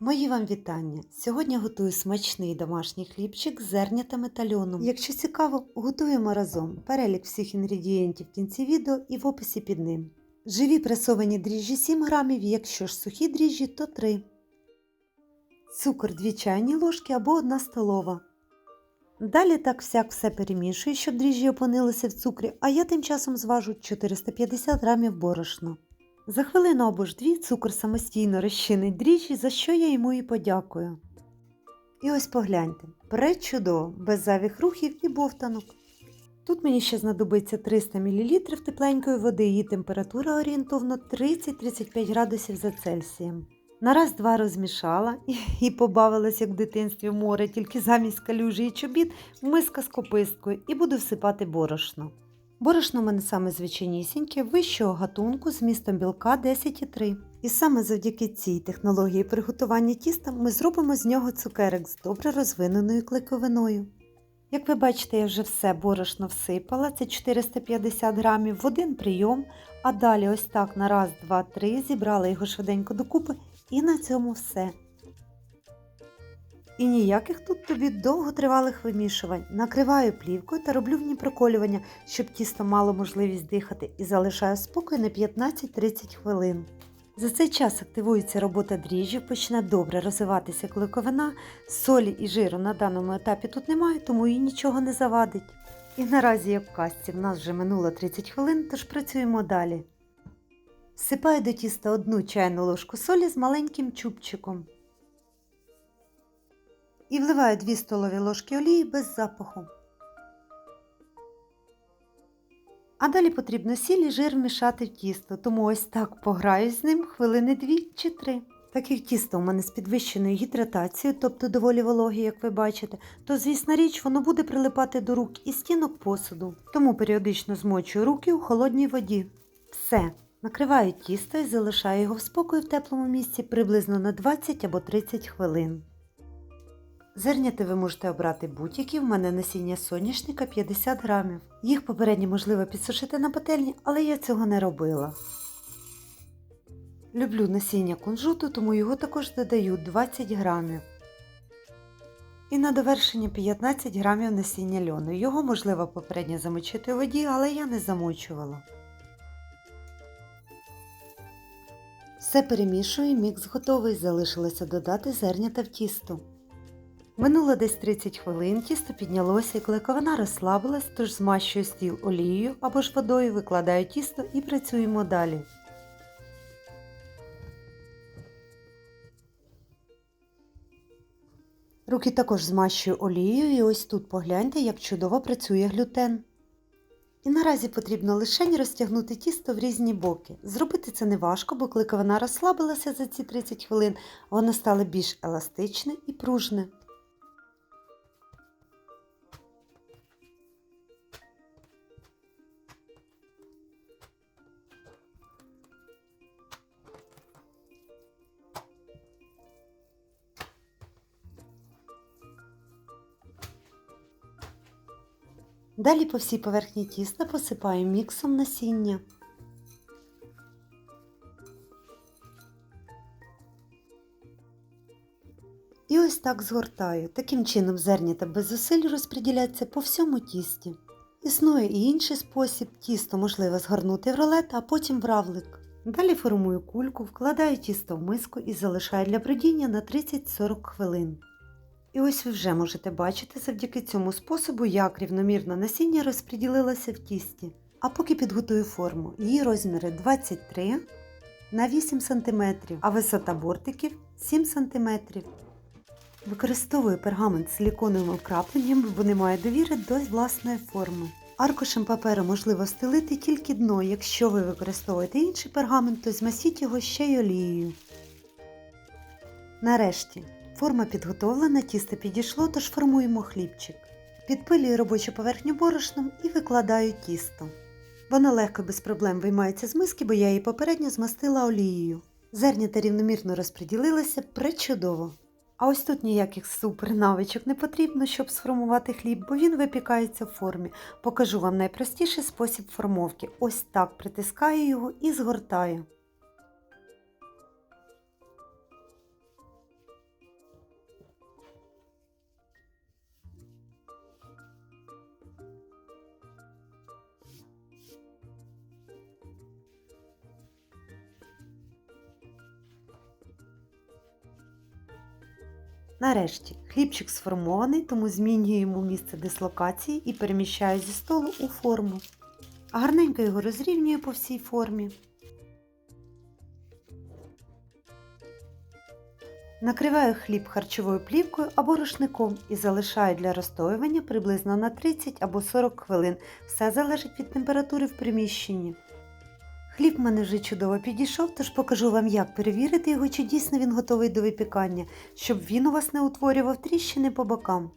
Мої вам вітання! Сьогодні готую смачний домашній хлібчик з зернятами та льоном. Якщо цікаво, готуємо разом. Перелік всіх інгредієнтів в кінці відео і в описі під ним. Живі пресовані дріжджі 7 грамів, якщо ж сухі дріжджі, то 3. Цукор 2 чайні ложки або 1 столова. Далі так всяк все перемішую, щоб дріжджі опинилися в цукрі, а я тим часом зважу 450 грамів борошна. За хвилину або ж дві цукор самостійно розчинить дріжджі, за що я йому і подякую. І ось погляньте, пречудово, без зайвих рухів і бовтанок. Тут мені ще знадобиться 300 мл тепленької води, її температура орієнтовно 30-35 градусів за Цельсієм. На раз-два розмішала і побавилась, як в дитинстві море, тільки замість калюжі і чобіт миска з кописткою і буду всипати борошно. Борошно в мене саме звичайнісіньке, вищого гатунку з містом білка 10,3. І саме завдяки цій технології приготування тіста ми зробимо з нього цукерок з добре розвиненою клейковиною. Як ви бачите, я вже все борошно всипала, це 450 грамів в один прийом, а далі ось так на раз, два, три зібрала його швиденько докупи і на цьому все. І ніяких тут тобі довготривалих вимішувань. Накриваю плівкою та роблю в ній проколювання, щоб тісто мало можливість дихати, і залишаю спокій на 15-30 хвилин. За цей час активується робота дріжджів, почне добре розвиватися клейковина, солі і жиру на даному етапі тут немає, тому їй нічого не завадить. І наразі, як в касті, в нас вже минуло 30 хвилин, тож працюємо далі. Всипаю до тіста одну чайну ложку солі з маленьким чубчиком і вливаю 2 столові ложки олії без запаху. А далі потрібно сіль жир вмішати в тісто, тому ось так пограю з ним хвилини 2 чи 3. Так як тісто у мене з підвищеною гідратацією, тобто доволі вологі, як ви бачите, то, звісна річ, воно буде прилипати до рук і стінок посуду. Тому періодично змочую руки у холодній воді. Все. Накриваю тісто і залишаю його в спокої в теплому місці приблизно на 20 або 30 хвилин. Зерняти ви можете обрати будь-які, в мене насіння соняшника 50 грамів. Їх попередньо можливо підсушити на пательні, але я цього не робила. Люблю насіння кунжуту, тому його також додаю 20 грамів. І на довершення 15 грамів насіння льону. Його можливо попередньо замочити у воді, але я не замочувала. Все перемішую, мікс готовий, залишилося додати зернята в тісто. Минуло десь 30 хвилин, тісто піднялося і клейковина розслабилась, тож змащую стіл олією або ж водою, викладаю тісто і працюємо далі. Руки також змащую олією і ось тут погляньте, як чудово працює глютен. І наразі потрібно лише розтягнути тісто в різні боки. Зробити це не важко, бо клейковина розслабилася за ці 30 хвилин, воно стало більш еластичне і пружне. Далі по всій поверхні тіста посипаю міксом насіння. І ось так згортаю. Таким чином зернята без зусиль розподіляться по всьому тісті. Існує і інший спосіб, тісто можливо згорнути в рулет, а потім в равлик. Далі формую кульку, вкладаю тісто в миску і залишаю для бродіння на 30-40 хвилин. І ось ви вже можете бачити завдяки цьому способу, як рівномірно насіння розподілилося в тісті. А поки підготую форму, її розміри 23 на 8 см, а висота бортиків 7 см. Використовую пергамент з силіконовим вкрапленням, бо немає довіри до власної форми. Аркушем паперу можливо стелити тільки дно. Якщо ви використовуєте інший пергамент, то змасіть його ще й олією. Нарешті форма підготовлена, тісто підійшло, тож формуємо хлібчик. Підпилюю робочу поверхню борошном і викладаю тісто. Воно легко без проблем виймається з миски, бо я її попередньо змастила олією. Зернята рівномірно розподілилися пречудово. А ось тут ніяких супернавичок не потрібно, щоб сформувати хліб, бо він випікається в формі. Покажу вам найпростіший спосіб формовки. Ось так притискаю його і згортаю. Нарешті, хлібчик сформований, тому змінюю йому місце дислокації і переміщаю зі столу у форму. Гарненько його розрівнюю по всій формі. Накриваю хліб харчовою плівкою або рушником і залишаю для розстоювання приблизно на 30 або 40 хвилин. Все залежить від температури в приміщенні. Хліб в мене вже чудово підійшов, тож покажу вам, як перевірити його, чи дійсно він готовий до випікання, щоб він у вас не утворював тріщини по бокам.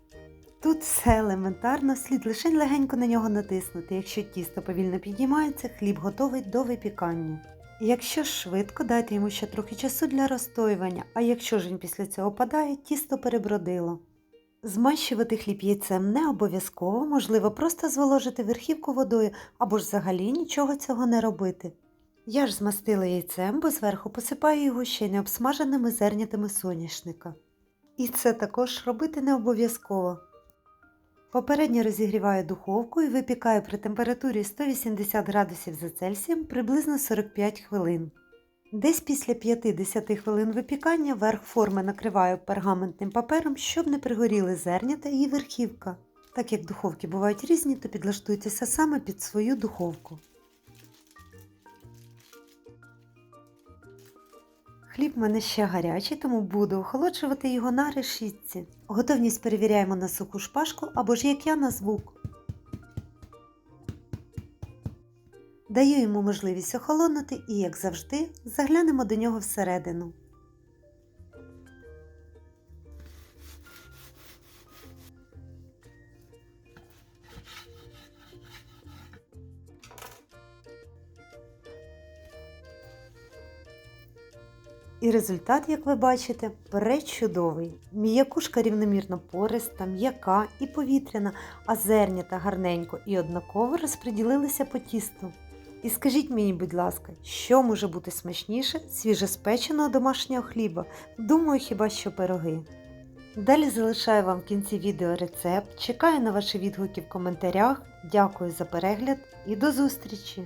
Тут все елементарно, слід лише легенько на нього натиснути. Якщо тісто повільно підіймається, хліб готовий до випікання. Якщо швидко, дайте йому ще трохи часу для розстоювання, а якщо ж він після цього падає, тісто перебродило. Змащувати хліб яйцем не обов'язково, можливо, просто зволожити верхівку водою або ж взагалі нічого цього не робити. Я ж змастила яйцем, бо зверху посипаю його ще й необсмаженими зернятами соняшника. І це також робити не обов'язково. Попередньо розігріваю духовку і випікаю при температурі 180 градусів за Цельсієм приблизно 45 хвилин. Десь після 5-10 хвилин випікання верх форми накриваю пергаментним папером, щоб не пригоріли зернята і верхівка. Так як духовки бувають різні, то підлаштуйтеся саме під свою духовку. Хліб в мене ще гарячий, тому буду охолоджувати його на решітці. Готовність перевіряємо на суху шпажку або ж як я на звук. Даю йому можливість охолонути і, як завжди, заглянемо до нього всередину. І результат, як ви бачите, пречудовий. М'якушка рівномірно пориста, м'яка і повітряна, а зернята гарненько і однаково розподілилися по тісту. І скажіть мені, будь ласка, що може бути смачніше свіжеспеченого домашнього хліба? Думаю, хіба що пироги. Далі залишаю вам в кінці відео рецепт. Чекаю на ваші відгуки в коментарях. Дякую за перегляд і до зустрічі!